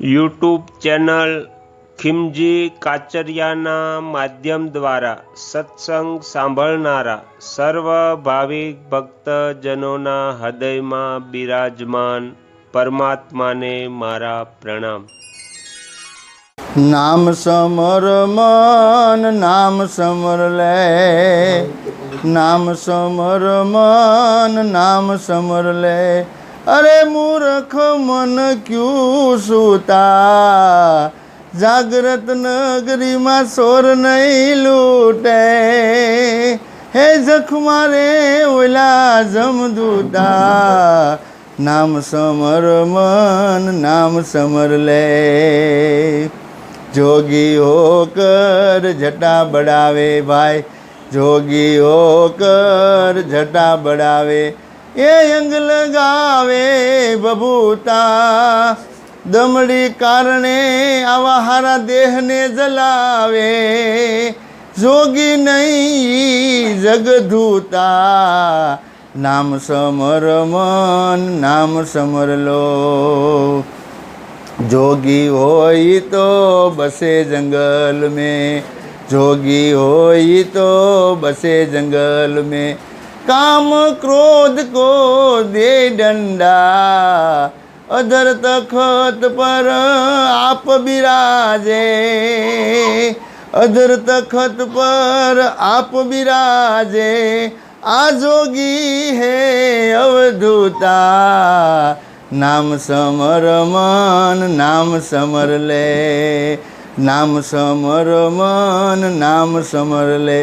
YouTube channel ખિમજી કાચરિયાના માધ્યમ દ્વારા સત્સંગ સાંભળનારા સર્વ ભાવિક ભક્તજનોના હૃદયમાં બિરાજમાન પરમાત્માને મારા પ્રણામ. નામ સમર મન, નામ સમર લે. નામ સમર મન, નામ સમર લે. અરે મૂર્ખ મન ક્યું સુતા? જાગ્રત નગરીમાં સોર નહીં લૂટે. હે જખ મારે ઓલા જમદૂતા? નામ સમર મન, નામ સમર લે. જોગી હોકર જટા બડાવે ભાઈ. જોગી હોકર જટા બડાવે. એ અંગ લગાવે બબૂતા. દમડી કારણે આવા હારા દેહને જલાવે. જોગી નહીં જગધૂતા. નામ સમર મન, નામ સમરલો જોગી હોય તો બસે જંગલ મેં. જોગી હોય તો બસે જંગલ મેં. काम क्रोध को दे डंडा अधर तखत पर आप बिराजे अधर तखत पर आप बिराजे आ जोगी है अवधूता નામ સમર મન નામ સમર લે નામ સમર મન નામ સમર લે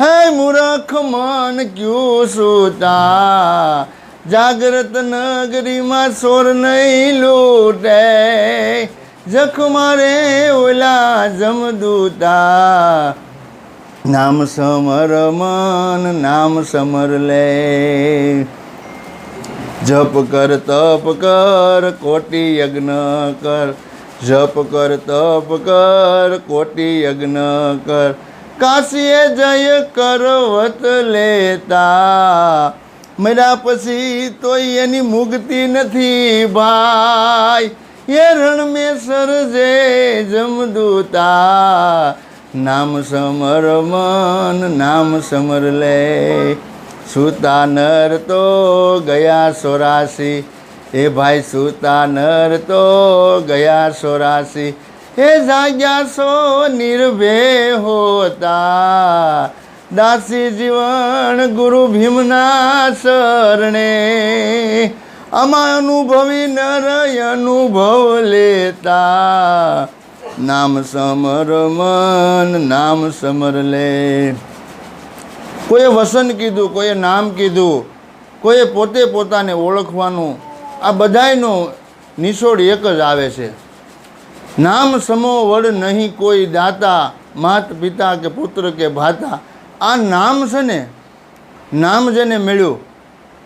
હે મૂર્ખ મન ક્યુ સુતા. જાગ્રત નગરીમાં સોર નહીં લૂટે. જખ મારે ઓલા જમદૂતા. નામ સમર મન, નામ સમર લે. જપ કર, તપ કર, કોટી યજ્ઞ કર. જપ કર, તપ કર, કોટી યજ્ઞ કર. કાશીએ જય કરવત લેતા. મર્યા પછી તોય એની મુક્તિ નથી ભાઈ. એ રણ જે જમદૂતા નામ સમર મન, નામ સમર લે. સુતા નર તો ગયા સોરાસી. એ ભાઈ સૂતા નર તો ગયા સોરાસી. હે જાગ્યા સો નિર્ભય હોતા. દાસી જીવન ગુરુ ભીમના શરણે. આમાં અનુભવી નરય અનુભવ લેતા. નામ સમર મન, નામ સમર લે. કોઈએ વસન કીધું, કોઈએ નામ કીધું, કોઈએ પોતે પોતાને ઓળખવાનું. આ બધાયનો નિશોળ એક જ આવે છે. નામ સમો વડ નહીં કોઈ દાતા, માત પિતા કે પુત્ર કે ભાતા. આ નામ છે ને, નામ જેને મળ્યું,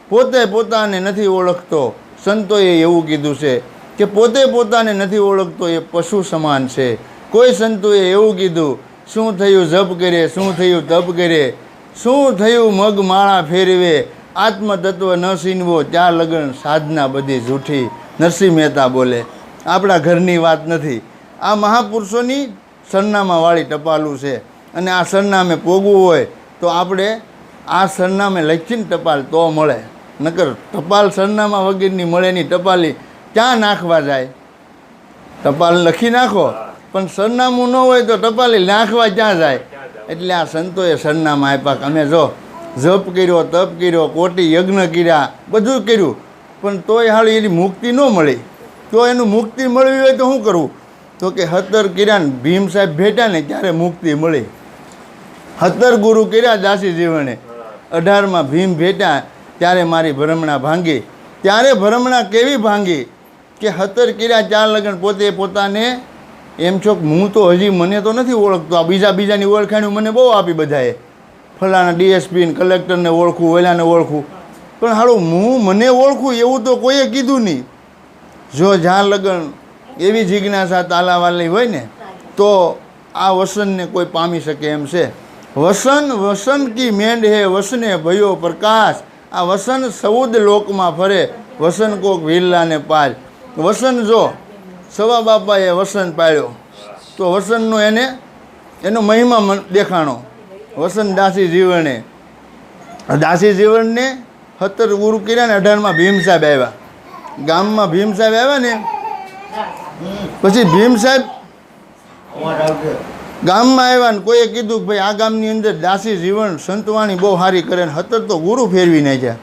પોતે પોતાને નથી ઓળખતો. સંતોએ એવું કીધું છે કે પોતે પોતાને નથી ઓળખતો એ પશુ સમાન છે. કોઈ સંતોએ એવું કીધું, શું થયું જપ કરે, શું થયું તપ કરે? શું થયું મગ માળા ફેરવે? આત્મતત્વ ન સીનવો ત્યાં લગન સાધના બધી જૂઠી. નરસિંહ મહેતા બોલે આપણા ઘરની વાત નથી. આ મહાપુરુષોની સરનામાવાળી ટપાલું છે. અને આ સરનામે પોગવું હોય તો આપણે આ સરનામે લખીને ટપાલ તો મળે. નકર ટપાલ સરનામા વગેરેની મળેની ટપાલી ક્યાં નાખવા જાય? ટપાલ લખી નાખો. પણ સરનામું ન હોય તો ટપાલી નાખવા ક્યાં જાય? એટલે આ સંતોએ સરનામા આપ્યા અમે જો જપ કર્યો, તપ કર્યો, કોટી યજ્ઞ કર્યા, બધું કર્યું. પણ તોય હાલ એની મુક્તિ ન મળી. તો એનું મુક્તિ મળવી હોય તો શું કરવું તો કે હતર કર્યા ભીમ સાહેબ ભેટ્યા ને ત્યારે મુક્તિ મળી. હતર ગુરુ કર્યા દાસી જીવને અઢારમાં ભીમ ભેટ્યા ત્યારે મારી ભરમણા ભાંગી. ત્યારે ભરમણા કેવી ભાંગી? કે હતર કર્યા ચાર લગન પોતે પોતાને એમ છો હું તો હજી મને તો નથી ઓળખતો. આ બીજા બીજાની ઓળખાણી મને બહુ આપી બધાએ. ફલાણા ડીએસપી કલેક્ટરને ઓળખું ઓલાને ઓળખું. પણ હારું હું મને ઓળખું એવું તો કોઈએ કીધું નહીં. જો જ્યાં લગન એવી જિજ્ઞાસા તાલાવાલી હોય ને, તો આ વસનને કોઈ પામી શકે એમ છે. વસન વસન કી મેંડ હે, વસને ભયો પ્રકાશ. આ વસન સૌદ લોકમાં ફરે, વસન કોક વિરલાને પાર. વસન જો સવા બાપાએ વસન પાળ્યો, તો વસનનો એને, એનો મહિમા દેખાણો. વસન દાસી જીવણે. દાસી જીવનને સત્તર ગુરુ કર્યા ને અઢારમાં ભીમ સાહેબ આવ્યા. ગામમાં ભીમ સાહેબ આવ્યા ને, પછી ભીમ સાહેબ ગામમાં આવ્યા ને કોઈએ કીધું કે ભાઈ આ ગામની અંદર દાસી જીવન સંતવાણી બહુ સારી કરે ને હતર તો ગુરુ ફેરવી નાખ્યા.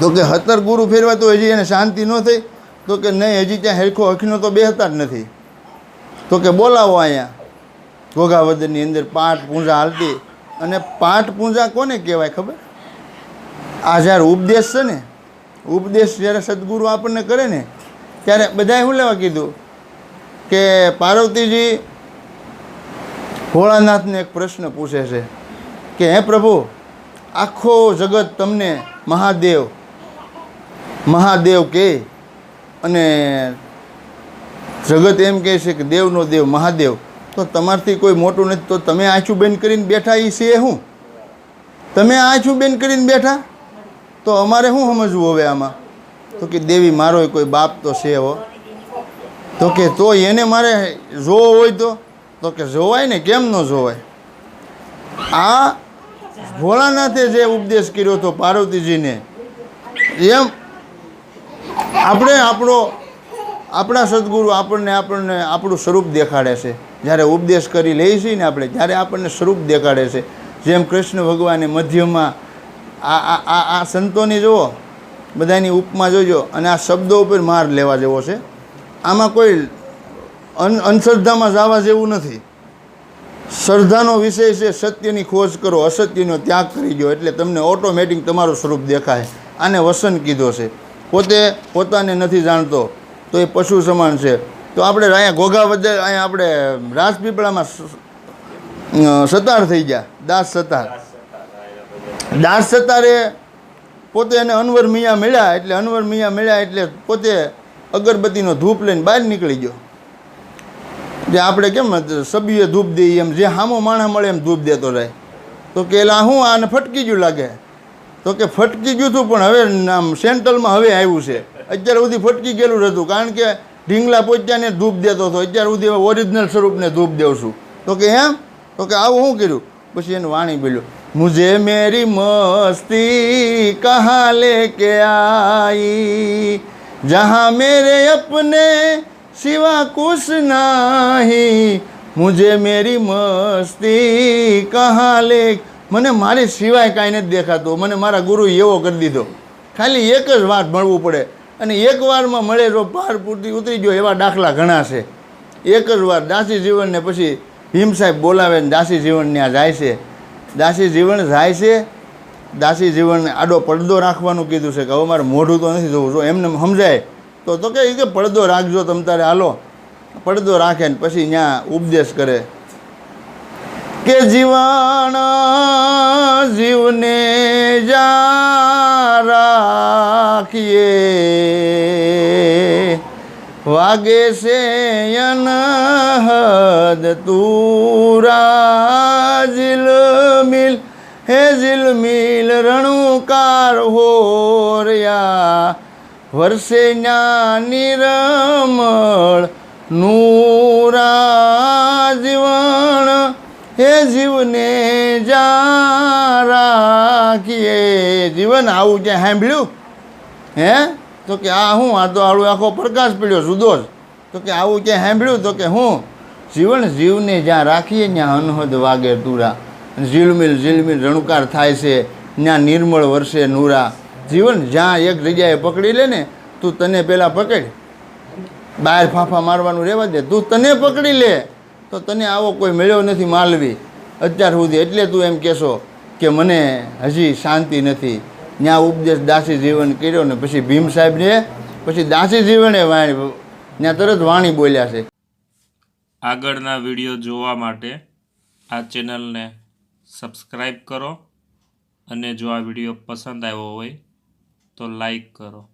તો કે હતર ગુરુ ફેરવા તો હજી એને શાંતિ ન થઈ, તો કે નહીં, હજી ત્યાં હેરખો હખીનો તો બેહતા જ નથી. તો કે બોલાવો અહીંયા. ઘોઘાવદરની અંદર પાઠ પૂંજા હાલતી. અને પાઠ પૂંજા કોને કહેવાય ખબર? આ જ્યારે ઉપદેશ છે ને ઉપદેશ જ્યારે સદગુરુ આપણને કરે ને, ત્યારે બધાએ શું લેવા કીધું? કે પાર્વતીજી ભોળાનાથને એક પ્રશ્ન પૂછે છે કે, હે પ્રભુ, આખો જગત તમને મહાદેવ મહાદેવ કહે અને જગત એમ કહે છે કે, દેવનો દેવ, મહાદેવ. તો તમારથી કોઈ મોટું નથી. તો તમે આછું બેન કરીને બેઠા એ છે શું તમે આછું બેન કરીને બેઠા? તો અમારે શું સમજવું હવે આમાં? તો કે દેવી મારો કોઈ બાપ તો છે હો. તો કે તો એને મારે જોવો હોય તો? તો કે જોવાય ને કેમ ન જોવાય? આ ભોળાનાથે જે ઉપદેશ કર્યો હતો પાર્વતીજીને, એમ આપણે આપણો, આપણા સદગુરુ આપણને આપણને આપણું સ્વરૂપ દેખાડે છે. જ્યારે ઉપદેશ કરી લઈએ છીએ ને આપણે, ત્યારે આપણને સ્વરૂપ દેખાડે છે. જેમ કૃષ્ણ ભગવાને મધ્યમાં આ આ આ આ સંતોની જુઓ, બધાની ઉપમા જોજો અને આ શબ્દો ઉપર માર લેવા જેવો છે. આમાં કોઈ અન અંધશ્રદ્ધામાં જવા જેવું નથી. શ્રદ્ધાનો વિષય છે સત્યની ખોજ કરો, અસત્યનો ત્યાગ કરી દો એટલે તમને ઓટોમેટિક તમારું સ્વરૂપ દેખાય. આને વસન કીધો છે. પોતે પોતાને નથી જાણતો, તો એ પશુ સમાન છે. તો આપણે અહીંયા ઘોઘા વધે અહીંયા આપણે રાજપીપળામાં સતાર થઈ ગયા, દાસ સતાર. દાસ સતારે પોતે એને અનવર મિયા મળ્યા એટલે અનવર મિયા મળ્યા એટલે પોતે અગરબત્તીનો ધૂપ લઈને બહાર નીકળી ગયો. જે આપણે કેમ સભ્ય ધૂપ દઈએ એમ, જે હામો માણા મળે એમ ધૂપ દેતો રહે. તો કે એલા હું આને ફટકી ગયું લાગે? તો કે ફટકી ગયું હતું પણ હવે આમ સેન્ટ્રલમાં હવે આવ્યું છે. અત્યાર સુધી ફટકી ગયેલું હતું. કારણ કે ઢીંગલા પોચ્યાને ધૂપ દેતો હતો. અત્યાર સુધી ઓરિજિનલ સ્વરૂપને ધૂપ દેવ છું. તો કે એમ? તો કે આવું શું કર્યું? પછી એનું વાણી બોલ્યું. मुझे मेरी मस्ती कहाँ लेके आई? जहाँ मेरे अपने सिवा कुछ नहीं। મુજે મેરી મસ્તી કહા લે મને મારી સિવાય કાંઈ નથી દેખાતું. મને મારા ગુરુ એવો કરી દીધો. ખાલી એક જ વાર મળવું પડે. અને એક વારમાં મળે જો પાર પૂરતી ઉતરી ગયો એવા દાખલા ઘણા છે. એક જ વાર દાસી જીવનને પછી ભીમ સાહેબ બોલાવે ને દાસી જીવનને આ જાય છે. દાસી જીવન જાય છે. દાસી જીવનને આડો પડદો રાખવાનું કીધું છે કે હવે મારે મોઢું તો નથી જોવું. જો એમને સમજાય, તો તો કે ઈ કે પડદો રાખજો તમ તારે, હાલો. પડદો રાખે ને પછી ત્યાં ઉપદેશ કરે. કે જીવન, જીવને જા રાખીએ. વાગે છે અનહદ તુરા મિલ હે મિલ રણુકાર હોર્યા વર્ષે નિરમળ નૂરા જીવન હે જીવને જા રાખીએ. જીવન આવું જે સાંભળ્યું? હે? તો કે, આ હું? આ તો આળું આખો પ્રકાશ પડ્યો જુદો જ તો કે, આવું ક્યાં સાંભળ્યું? તો કે, હું? જીવન જીવને જ્યાં રાખીએ, ત્યાં અનહદ વાગે તુરા. ઝીલમિલ ઝીલમિલ રણુકાર થાય છે, ત્યાં નિર્મળ વર્ષે નૂરા. જીવન જ્યાં એક જગ્યાએ પકડી લે ને, તું તને પહેલાં પકડ. બહાર ફાંફા મારવાનું રહેવા દે. તું તને પકડી લે. તો તને આવો કોઈ મળ્યો નથી માલવી. અત્યાર સુધી એટલે તું એમ કહેશો કે, મને હજી શાંતિ નથી. ત્યાં ઉપદેશ દાસી જીવન કર્યો ને પછી ભીમ સાહેબને પછી દાસી જીવને વાણી ત્યાં તરત વાણી બોલ્યા છે. આગળના વીડિયો જોવા માટે આ ચેનલને સબસ્ક્રાઈબ કરો અને જો આ વીડિયો પસંદ આવ્યો હોય તો લાઈક કરો.